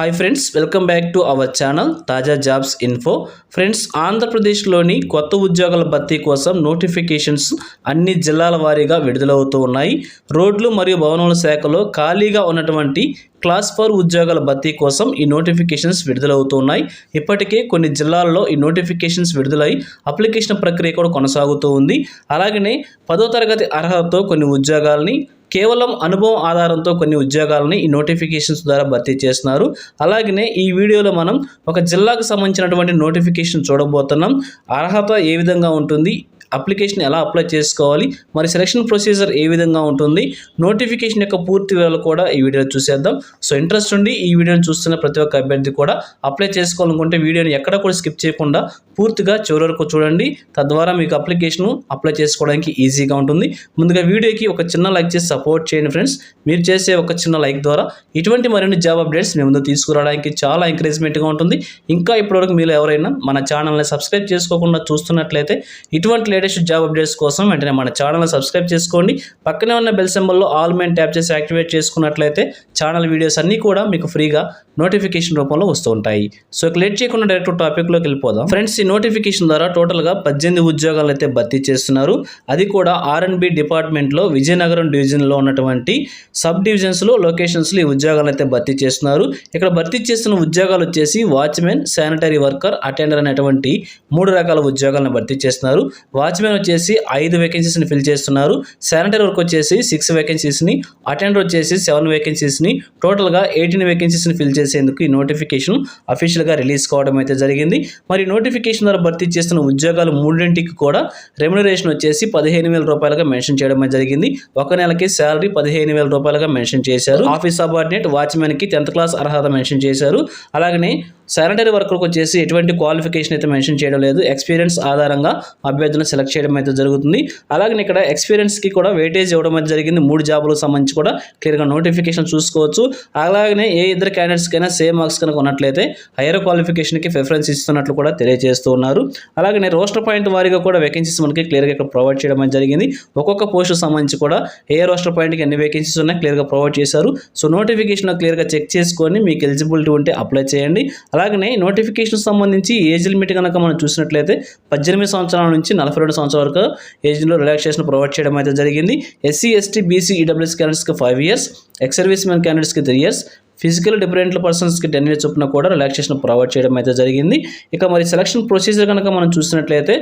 Hi friends welcome back to our channel తాజా jobs info friends ఆంధ్రప్రదేశ్లోని కొత్త ఉద్యోగాల భర్తీ కోసం నోటిఫికేషన్స్ అన్ని జిల్లాల వారీగా విడుదలవుతూ ఉన్నాయి. రోడ్లు మరియు భవనాల శాఖలో ఖాళీగా ఉన్నటువంటి క్లాస్ ఫోర్ ఉద్యోగాల భర్తీ కోసం ఈ నోటిఫికేషన్స్ విడుదలవుతున్నాయి. ఇప్పటికే కొన్ని జిల్లాల్లో ఈ నోటిఫికేషన్స్ విడుదలై అప్లికేషన్ ప్రక్రియ కూడా కొనసాగుతూ ఉంది. అలాగనే పదో తరగతి అర్హతతో కొన్ని ఉద్యోగాలని కేవలం అనుభవం ఆధారంతో కొన్ని ఉద్యోగాలని ఈ నోటిఫికేషన్స్ ద్వారా భర్తీ చేస్తున్నారు. అలాగనే ఈ వీడియోలో మనం ఒక జిల్లాకు సంబంధించినటువంటి నోటిఫికేషన్ చూడబోతున్నాం. అర్హత ఏ విధంగా ఉంటుంది? అప్లికేషన్ ఎలా అప్లై చేసుకోవాలి మరి సెలక్షన్ ప్రొసీజర్ ఏ విధంగా ఉంటుంది నోటిఫికేషన్ యొక్క పూర్తి వివరాలు కూడా ఈ వీడియోలో చూసేద్దాం. సో ఇంట్రెస్ట్ ఉండి ఈ వీడియోని చూస్తున్న ప్రతి ఒక్క అభ్యర్థి కూడా అప్లై చేసుకోవాలనుకుంటే వీడియోని ఎక్కడ కూడా స్కిప్ చేయకుండా పూర్తిగా చివరి వరకు చూడండి. తద్వారా మీకు అప్లికేషన్ అప్లై చేసుకోవడానికి ఈజీగా ఉంటుంది. ముందుగా వీడియోకి ఒక చిన్న లైక్ చేసి సపోర్ట్ చేయండి ఫ్రెండ్స్ మీరు చేసే ఒక చిన్న లైక్ ద్వారా ఇటువంటి మరిన్ని జాబ్ అప్డేట్స్ మీ ముందు తీసుకురావడానికి చాలా ఎంకరేజ్మెంట్గా ఉంటుంది. ఇంకా ఇప్పటివరకు మీరు ఎవరైనా మన ఛానల్ని సబ్స్క్రైబ్ చేసుకోకుండా చూస్తున్నట్లయితే ఇటువంటి లేటెస్ట్ జాబ్ అప్డేట్స్ కోసం వెంటనే మన ఛానల్ని సబ్స్క్రైబ్ చేసుకోండి. పక్కనే ఉన్న బెల్ సింబల్లో ఆల్ మెయిన్ ట్యాప్ చేసి యాక్టివేట్ చేసుకున్నట్లయితే ఛానల్ వీడియోస్ అన్నీ కూడా మీకు ఫ్రీగా నోటిఫికేషన్ రూపంలో వస్తూ ఉంటాయి. సో క్లియర్ లేట్ చేయకుండా డైరెక్ట్ టాపిక్లోకి వెళ్ళిపోదాం. ఫ్రెండ్స్ ఈ నోటిఫికేషన్ ద్వారా టోటల్గా పద్దెనిమిది ఉద్యోగాలు అయితే భర్తీ చేస్తున్నారు. అది కూడా ఆర్ఎన్బి డిపార్ట్మెంట్లో విజయనగరం డివిజన్లో ఉన్నటువంటి సబ్ డివిజన్స్లో లొకేషన్స్లో ఈ ఉద్యోగాలు అయితే భర్తీ చేస్తున్నారు. ఇక్కడ భర్తీ చేస్తున్న ఉద్యోగాలు వచ్చేసి వాచ్మెన్ శానిటరీ వర్కర్ అటెండర్ అనేటువంటి మూడు రకాల ఉద్యోగాలను భర్తీ చేస్తున్నారు. వాచ్మెన్ వచ్చేసి ఐదు వేకెన్సీస్ని ఫిల్ చేస్తున్నారు. శానిటరీ వర్క్ వచ్చేసి సిక్స్ వేకెన్సీస్ని అటెండర్ వచ్చేసి సెవెన్ వేకెన్సీస్ని టోటల్గా ఎయిటీన్ వేకెన్సీస్ని ఫిల్ చేసేందుకు ఈ నోటిఫికేషన్ అఫీషియల్గా రిలీజ్ కావడం అయితే జరిగింది. మరి నోటిఫికేషన్ ద్వారా భర్తీ చేస్తున్న ఉద్యోగాలు మూడింటికి కూడా రెమ్యునరేషన్ వచ్చేసి పదిహేను వేల రూపాయలుగా మెన్షన్ చేయడం జరిగింది. ఒక నెలకి శాలరీ పదిహేను వేల రూపాయలుగా మెన్షన్ చేశారు. ఆఫీస్ సబార్డినేట్ వాచ్మెన్కి టెన్త్ క్లాస్ అర్హత మెన్షన్ చేశారు. అలాగనే శానిటరీ వర్కర్కి వచ్చేసి ఎటువంటి క్వాలిఫికేషన్ అయితే మెన్షన్ చేయడం లేదు. ఎక్స్పీరియన్స్ ఆధారంగా అభ్యర్థులను సెలెక్ట్ చేయడం అయితే జరుగుతుంది. అలాగే ఇక్కడ ఎక్స్పీరియన్స్కి కూడా వెయిటేజ్ ఇవ్వడం అయితే జరిగింది. మూడు జాబులకు సంబంధించి కూడా క్లియర్గా నోటిఫికేషన్ చూసుకోవచ్చు. అలాగనే ఏ ఇద్దరు క్యాండిడేట్స్కైనా సేమ్ మార్క్స్ కనుక ఉన్నట్లయితే హైయర్ క్వాలిఫికేషన్కి ప్రిఫరెన్స్ ఇస్తున్నట్లు కూడా తెలియజేస్తూ ఉన్నారు. అలాగనే రోస్టర్ పాయింట్ వారీగా కూడా వేకెన్సీస్ మనకి క్లియర్గా ఇక్కడ ప్రొవైడ్ చేయడం జరిగింది. ఒక్కొక్క పోస్టు సంబంధించి కూడా ఏ రోస్టర్ పాయింట్కి ఎన్ని వేకెన్సీస్ ఉన్నాయి క్లియర్గా ప్రొవైడ్ చేశారు. సో నోటిఫికేషన్ క్లియర్గా చెక్ చేసుకొని మీకు ఎలిజిబిలిటీ ఉంటే అప్లై చేయండి. అలాగనే నోటిఫికేషన్ సంబంధించి ఏజ్ లిమిట్ కనుక మనం చూసినట్లయితే పద్దెనిమిది సంవత్సరాల నుంచి నలభై రెండు సంవత్సరాల వరకు ఏజ్లో రిలాక్సేషన్ ప్రొవైడ్ చేయడం అయితే జరిగింది. ఎస్సీ ఎస్టీ బీసీ ఈడబ్ల్యూఎస్ క్యాండిడేట్స్కి five years ex service men క్యాండిడేట్స్కి త్రీ ఇయర్స్ ఫిజికల్ డిఫరెంట్ పర్సన్స్కి టెన్ ఇయర్స్ చొప్పున కూడా రిలాక్సేషన్ ప్రొవైడ్ చేయడం అయితే జరిగింది. ఇక మరి సెలక్షన్ ప్రొసీజర్ కనుక మనం చూసినట్లయితే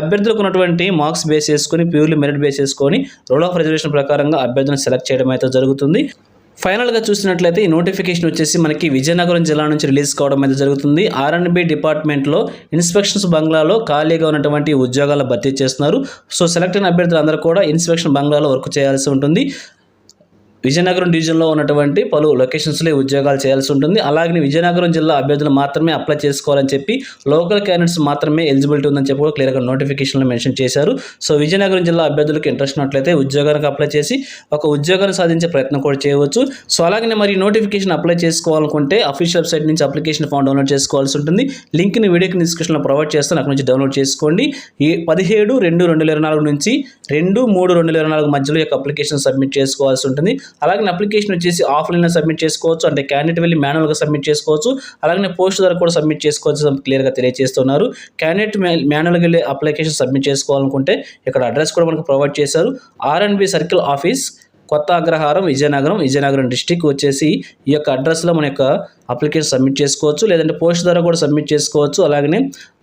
అభ్యర్థులకు ఉన్నటువంటి మార్క్స్ బేస్ చేసుకొని ప్యూర్లీ మెరిట్ బేస్ చేసుకొని రోల్ ఆఫ్ రిజర్వేషన్ ప్రకారంగా అభ్యర్థులను సెలెక్ట్ చేయడం అయితే జరుగుతుంది. ఫైనల్గా చూసినట్లయితే ఈ నోటిఫికేషన్ వచ్చేసి మనకి విజయనగరం జిల్లా నుంచి రిలీజ్ కావడం అయితే జరుగుతుంది. ఆర్ఎన్బి డిపార్ట్మెంట్లో ఇన్స్పెక్షన్స్ బంగ్లాలో ఖాళీగా ఉన్నటువంటి ఉద్యోగాల భర్తీ చేస్తున్నారు. సో సెలెక్ట్ అయిన అభ్యర్థులు అందరూ కూడా ఇన్స్పెక్షన్ బంగ్లాలో వర్క్ చేయాల్సి ఉంటుంది. విజయనగరం డివిజన్లో ఉన్నటువంటి పలు లొకేషన్స్లో ఉద్యోగాలు చేయాల్సి ఉంటుంది. అలాగే విజయనగరం జిల్లా అభ్యర్థులు మాత్రమే అప్లై చేసుకోవాలని చెప్పి లోకల్ క్యాండిడేట్స్ మాత్రమే ఎలిజిబిలిటీ ఉందని చెప్పి కూడా క్లియర్గా నోటిఫికేషన్లో మెన్షన్ చేశారు. సో విజయనగరం జిల్లా అభ్యర్థులకు ఇంట్రెస్ట్ ఉన్నట్లయితే ఉద్యోగానికి అప్లై చేసి ఒక ఉద్యోగాన్ని సాధించే ప్రయత్నం కూడా చేయవచ్చు. సో అలాగే మరి నోటిఫికేషన్ అప్లై చేసుకోవాలనుకుంటే అఫీషియల్ వెబ్సైట్ నుంచి అప్లికేషన్ ఫామ్ డౌన్లోడ్ చేసుకోవాల్సి ఉంటుంది. లింక్ని వీడియోకి డిస్క్రిప్షన్లో ప్రొవైడ్ చేస్తాను. అక్కడ నుంచి డౌన్లోడ్ చేసుకోండి. ఈ పదిహేడు రెండు రెండు వేల నాలుగు నుంచి రెండు మూడు రెండు వేల నాలుగు మధ్యలో యొక్క అప్లికేషన్ సబ్మిట్ చేసుకోవాల్సి ఉంటుంది. అలాగే అప్లికేషన్ వచ్చేసి ఆఫ్లైన్లో సబ్మిట్ చేసుకోవచ్చు. అంటే క్యాండిడేట్ వెళ్ళి మాన్యువల్గా సబ్మిట్ చేసుకోవచ్చు. అలాగే పోస్ట్ ద్వారా కూడా సబ్మిట్ చేసుకోవచ్చు క్లియర్గా తెలియజేస్తున్నారు. క్యాండిడేట్ మాన్యువల్గా వెళ్ళి అప్లికేషన్ సబ్మిట్ చేసుకోవాలనుకుంటే ఇక్కడ అడ్రస్ కూడా మనకు ప్రొవైడ్ చేశారు. R&B circle office Kotha Agraharam Vizianagaram Vizianagaram district వచ్చేసి ఈ యొక్క అడ్రస్లో మన యొక్క అప్లికేషన్ సబ్మిట్ చేసుకోవచ్చు. లేదంటే పోస్ట్ ద్వారా కూడా సబ్మిట్ చేసుకోవచ్చు. అలాగనే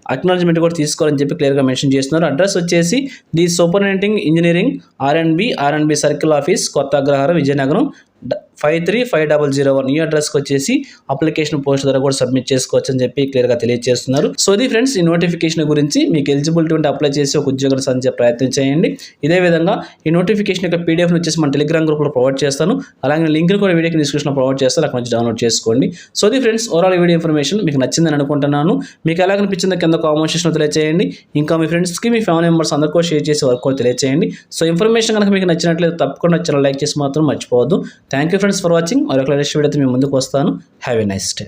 అక్నాలజ్మెంట్ కూడా తీసుకోవాలని చెప్పి క్లియర్గా మెన్షన్ చేస్తున్నారు. అడ్రస్ వచ్చేసి the superintending engineering R and B R and B circle office Kotha Agraharam Vizianagaram five three five double zero one ఈ అడ్రస్కి వచ్చేసి అప్లికేషన్ పోస్ట్ ద్వారా కూడా సబ్మిట్ చేసుకోవచ్చు అని చెప్పి క్లియర్గా తెలియజేస్తున్నారు సో ఇది ఫ్రెండ్స్ ఈ నోటిఫికేషన్ గురించి మీకు ఎలిజిబిలిటీ ఉంటే అప్లై చేసి ఒక ఉద్యోగం సాధించే ప్రయత్నం చేయండి. ఇదే విధంగా ఈ నోటిఫికేషన్ యొక్క పీడిఎఫ్ వచ్చేసి మన టెలిగ్రామ్ గ్రూప్లో ప్రొవైడ్ చేస్తాను. అలాగే లింక్ కూడా వీడియోకి డిస్క్రిప్షన్లో ప్రొవైడ్ చేస్తాను. అక్కడ నుంచి డౌన్లోడ్ చేసుకోండి. సో ఇది ఫ్రెండ్స్ ఓవరాల్ వీడియో ఇన్ఫర్మేషన్ మీకు నచ్చిందని అనుకుంటున్నాను. మీకు ఎలా అనిపించిందో కింద కామెంట్ సెక్షన్లో తెలియజేయండి ఇంకా మీ ఫ్రెండ్స్కి మీ ఫ్యామిలీ మెంబర్స్ అందరికీ షేర్ చేసి వర్క్ కూడా తెలియజేయండి సో ఇన్ఫర్మేషన్ కనుక మీకు నచ్చినట్లయితే తప్పకుండా ఛానల్ లైక్ చేసి మాత్రం మర్చిపోవద్దు. Thank you friends for watching మరొక లేటెస్ట్ వీడియోతో మీ ముందుకు వస్తాను. Have a nice day